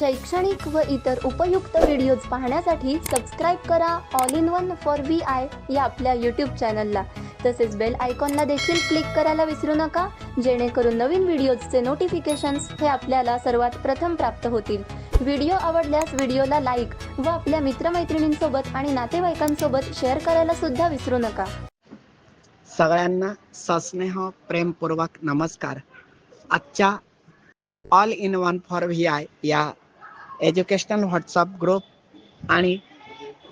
शैक्षणिक व इतर उपयुक्त व्हिडिओज पाहण्यासाठी सबस्क्राईब करा. All in one for V I या आपल्या यूट्यूब चॅनलला तसेच बेल आयकॉनला देखील क्लिक करायला विसरू नका. जेणेकरून नवीन व्हिडिओजचे नोटिफिकेशन्स हे आपल्याला सर्वात प्रथम प्राप्त होतील. व्हिडिओ आवडल्यास व्हिडिओला लाईक व आपल्या मित्रमैत्रिणींसोबत आणि नातेवाईकांसोबत शेअर करायला सुद्धा विसरू नका. सगळ्यांना सस्नेह प्रेमपूर्वक नमस्कार. आजच्या all in one for V I या एज्युकेशनल व्हॉट्सअप ग्रुप आणि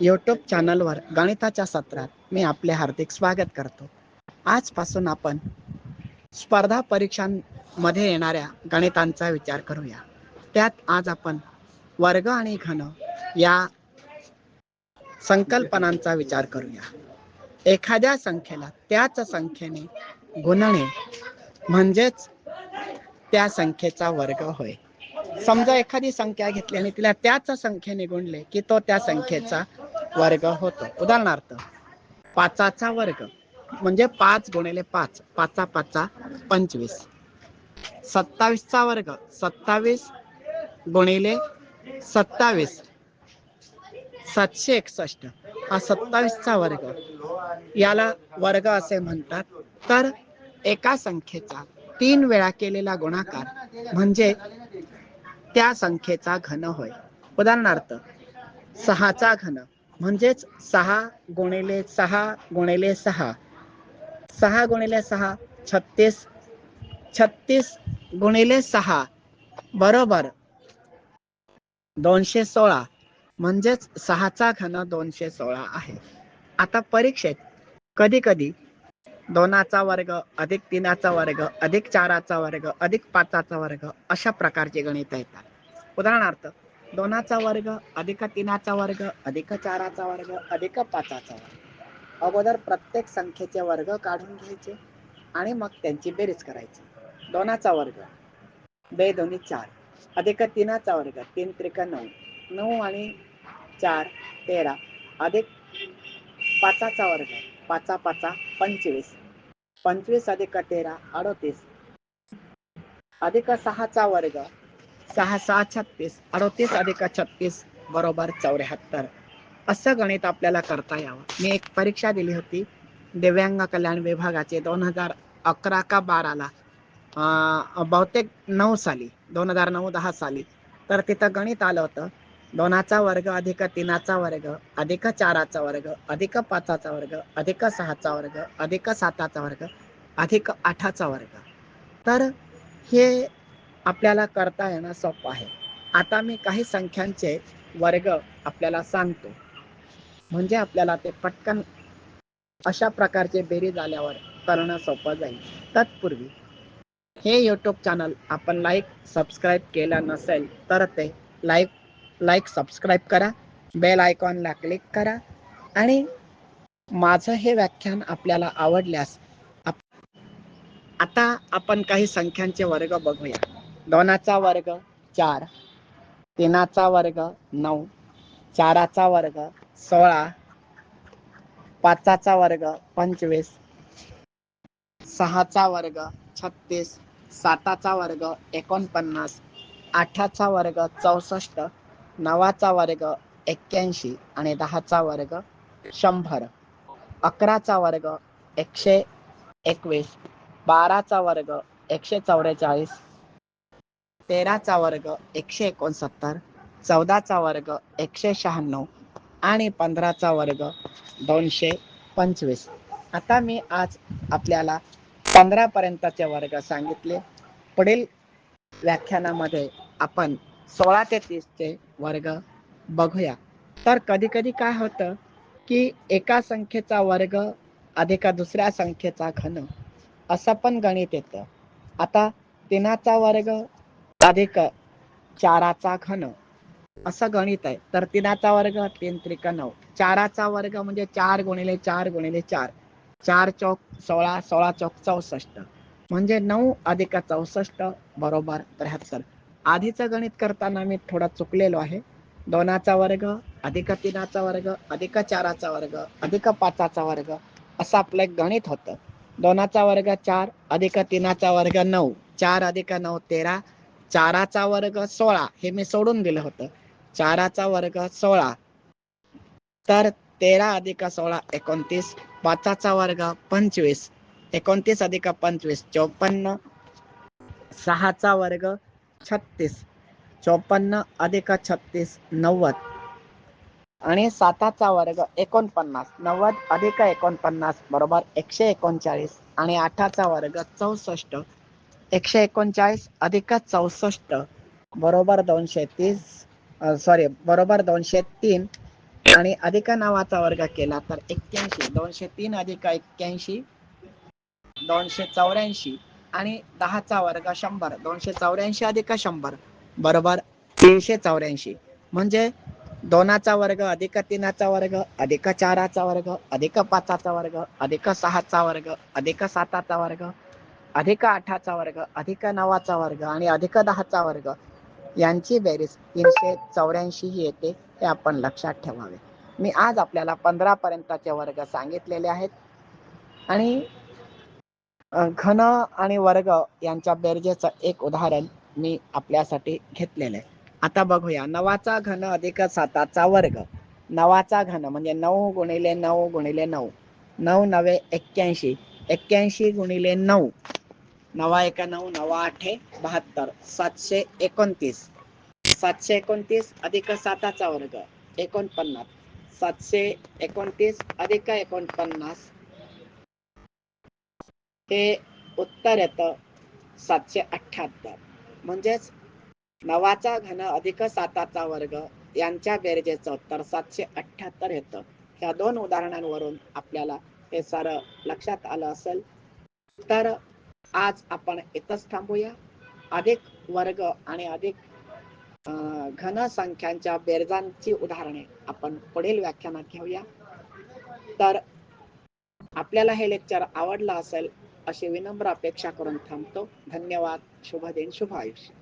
यूट्यूब चॅनलवर गणिताच्या सत्रात मी आपले हार्दिक स्वागत करतो. आजपासून आपण स्पर्धा परीक्षांमध्ये येणाऱ्या गणितांचा विचार करूया. त्यात आज आपण वर्ग आणि घन या संकल्पनांचा विचार करूया. एखाद्या संख्येला त्याच संख्येने गुणणे म्हणजेच त्या संख्येचा वर्ग होय. समजा एखादी संख्या घेतली आणि तिला त्याच संख्येने गुणले की तो त्या संख्येचा वर्ग होतो. उदाहरणार्थ पाचाचा वर्ग म्हणजे पाच गुणिले पाच पाचा पाचा पंचवीस. सत्तावीसचा वर्ग सत्तावीस गुणिले सत्तावीस. सातशे एकसष्ट. हा सत्तावीसचा वर्ग. याला वर्ग असे म्हणतात. तर एका संख्येचा तीन वेळा केलेला गुणाकार म्हणजे त्या संख्येचा घन होय. उदाहरणार्थ सहाचा घन म्हणजेच सहा गुणिले सहा गुणिले सहा. सहा गुणिले सहा छत्तीस छत्तीस गुणिले सहा बरोबर दोनशे सोळा म्हणजेच सहाचा घन दोनशे सोळा आहे. आता परीक्षेत कधी कधी दोनाचा वर्ग अधिक तीनाचा वर्ग अधिक चाराचा वर्ग अधिक पाचाचा वर्ग अशा प्रकारचे गणित येतात. उदाहरणार्थ दोनाचा वर्ग अधिक तीनाचा वर्ग अधिक चाराचा वर्ग अधिक पाचाचा वर्ग. अगोदर प्रत्येक संख्येचे वर्ग काढून घ्यायचे आणि मग त्यांची बेरीज करायची. दोनाचा वर्ग बे दोन्ही चार. अधिक तीनाचा वर्ग तीन त्रिक नऊ. नऊ आणि चार तेरा. अधिक पाचाचा वर्ग पाचा पाचा पंचवीस. पंचवीस अधिक तेरा अडोतीस. अधिक सहाचा वर्ग. सहा सहा छत्तीस. अडोतीस अधिक छत्तीस बरोबर चौऱ्याहत्तर. असं गणित आपल्याला करता यावं. मी एक परीक्षा दिली होती. दिव्यांग कल्याण विभागाचे दोन हजार अकरा का बाराला. अं, बहुतेक नऊ साली. दोन हजार नऊ दहा साली. तर तिथं गणित आलं होतं. दोनाचा वर्ग अधिक तीनाचा वर्ग अधिक चाराचा वर्ग अधिक पाचाचा वर्ग अधिक सहाचा वर्ग अधिक साताचा वर्ग अधिक आठाचा वर्ग. तर हे आपल्याला करता येणं सोपं आहे. आता मी काही संख्यांचे वर्ग आपल्याला सांगतो. म्हणजे आपल्याला ते पटकन अशा प्रकारचे बेरीज आल्यावर करणं सोपं जाईल. तत्पूर्वी हे यूट्यूब चॅनल आपण लाईक सबस्क्राईब केलं नसेल तर ते लाईक लाईक सबस्क्राईब करा. बेल आयकॉनला क्लिक करा. आणि माझं हे व्याख्यान आपल्याला आवडल्यास आप- आता आपण काही संख्यांचे वर्ग बघूया. दोनाचा वर्ग चार तीनाचा वर्ग नऊ चाराचा वर्ग सोळा पाचाचा वर्ग पंचवीस सहाचा वर्ग छत्तीस साताचा वर्ग एकोणपन्नास आठाचा वर्ग चौसष्ट नवाचा वर्ग एक्क्याऐंशी आणि दहाचा वर्ग शंभर. अकराचा वर्ग एकशे एकवीस. बाराचा वर्ग एकशे चौवेचाळीस. तेराचा वर्ग एकशे एकोणसत्तर. चौदाचा वर्ग एकशे शहाण्णव. आणि पंधराचा वर्ग दोनशे पंचवीस. आता मी आज आपल्याला पंधरा पर्यंतचे वर्ग सांगितले. पुढील व्याख्यानामध्ये आपण सोळा ते तीसचे वर्ग बघूया. तर कधी कधी काय होतं की एका संख्येचा वर्ग अधिक दुसऱ्या संख्येचा घन असं पण गणित येतं. आता तिनाचा वर्ग अधिक चाराचा घन असं गणित आहे. तर तिनाचा वर्ग तीन त्रिक नऊ चाराचा वर्ग म्हणजे चार गुणिले चार गुणिले चार चार चौक सोळा सोळा चौक चौसष्ट म्हणजे नऊ अधिक चौसष्ट बरोबर त्र्याहत्तर. आधीचं गणित करताना मी थोडा चुकलेलो आहे. दोनाचा वर्ग अधिक तीनाचा वर्ग अधिक चाराचा वर्ग अधिक पाचाचा वर्ग असं आपलं एक गणित होतं. दोनाचा वर्ग चार अधिक तीनाचा वर्ग नऊ. चार अधिक नऊ तेरा. चाराचा वर्ग सोळा हे मी सोडून दिलं होतं. चाराचा वर्ग सोळा. तर तेरा अधिक सोळा एकोणतीस. पाचाचा वर्ग पंचवीस. एकोणतीस अधिक पंचवीस चौपन्न. सहाचा वर्ग छत्तीस. चौपन्न अधिक छत्तीस नव्वद. आणि साताचा वर्ग एकोणपन्नास. नव्वद अधिक एकोणपन्नास बरोबर एकशे एकोणचाळीस. आणि आठाचा वर्ग चौसष्ट. एकशे एकोणचाळीस अधिक चौसष्ट बरोबर दोनशे तीस सॉरी बरोबर दोनशे तीन. आणि अधिक नावाचा वर्ग केला तर एक्क्याऐंशी. दोनशे तीन अधिक एक्क्याऐंशी दोनशे चौऱ्याऐंशी. आणि दहाचा वर्ग शंभर दोनशे चौऱ्याऐंशी अधिक शंभर बरोबर तीनशे चौऱ्याऐंशी. म्हणजे दोनाचा वर्ग अधिक तीनाचा वर्ग अधिक चाराचा वर्ग अधिक पाचाचा वर्ग अधिक सहाचा वर्ग अधिक साताचा वर्ग अधिक आठाचा वर्ग अधिक नवाचा वर्ग आणि अधिक दहाचा वर्ग. यांची बेरीज तीनशे चौऱ्याऐंशी ही येते हे आपण लक्षात ठेवावे. मी आज आपल्याला पंधरा पर्यंतचे वर्ग सांगितलेले आहेत. आणि घन आणि वर्ग यांच्या बेरजेचं एक उदाहरण मी आपल्यासाठी घेतलेलं आहे. आता बघूया. नवाचा घन अधिक साताचा वर्ग. नवाचा घन म्हणजे नऊ गुणिले नऊ गुणिले नऊ. नऊ नवे एक्क्याऐंशी. एक्क्याऐंशी गुणिले नऊ. नवा एका नऊ नवा आठे बहात्तर. सातशे एकोणतीस. सातशे एकोणतीस अधिक साताचा वर्ग एकोणपन्नास. सातशे एकोणतीस अधिक एकोणपन्नास हे उत्तर येतं सातशे अठ्ठ्याहत्तर. म्हणजेच नवाचा घन अधिक साताचा वर्ग यांच्या बेरजेचं उत्तर सातशे अठ्ठ्याहत्तर येतं. ह्या दोन उदाहरणांवरून आपल्याला हे सारं लक्षात आलं असेल. तर आज आपण इथंच थांबूया. अधिक वर्ग आणि अधिक घन संख्यांच्या बेरजांची उदाहरणे आपण पुढील व्याख्यानात घेऊया. तर आपल्याला हे लेक्चर आवडलं असेल अशी विनम्र अपेक्षा करून थांबतो. धन्यवाद. शुभ दिन शुभ आयुष्य